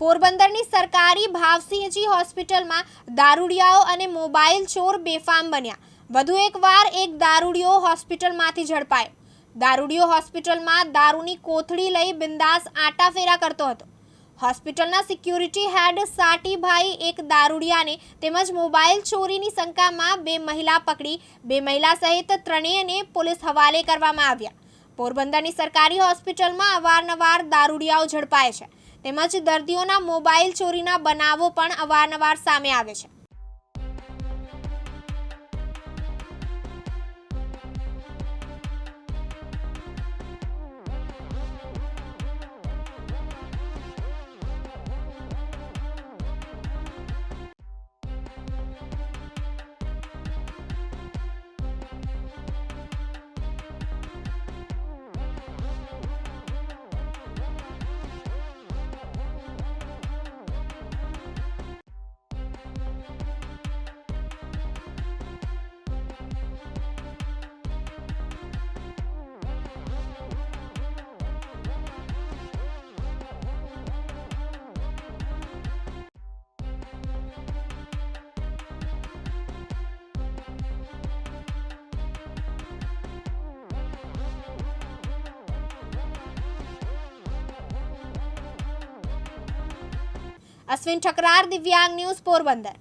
પોરબંદરની સરકારી ભાવસિંહજી હોસ્પિટલમાં દારૂડિયાઓ અને મોબાઈલ ચોર બેફામ બન્યા. વધુ એકવાર એક દારૂડિયો હોસ્પિટલમાંથી ઝડપાયો. દારૂડિયો હોસ્પિટલમાં દારૂની કોથળી લઈ બિંદાસ આંટાફેરા કરતો હતો. હોસ્પિટલના સિક્યુરિટી હેડ સાટીભાઈ એક દારૂડિયાને તેમજ મોબાઈલ ચોરીની શંકામાં બે મહિલા પકડી. બે મહિલા સહિત ત્રણેયને પોલીસ હવાલે કરવામાં આવ્યા. પોરબંદરની સરકારી હોસ્પિટલમાં અવારનવાર દારૂડિયાઓ ઝડપાય છે. તેમજ દર્દીઓના મોબાઈલ ચોરીના બનાવો પણ અવારનવાર સામે આવે છે. અશ્વિન ઠકરાર દિવ્યાંગ ન્યૂઝ પોરબંદર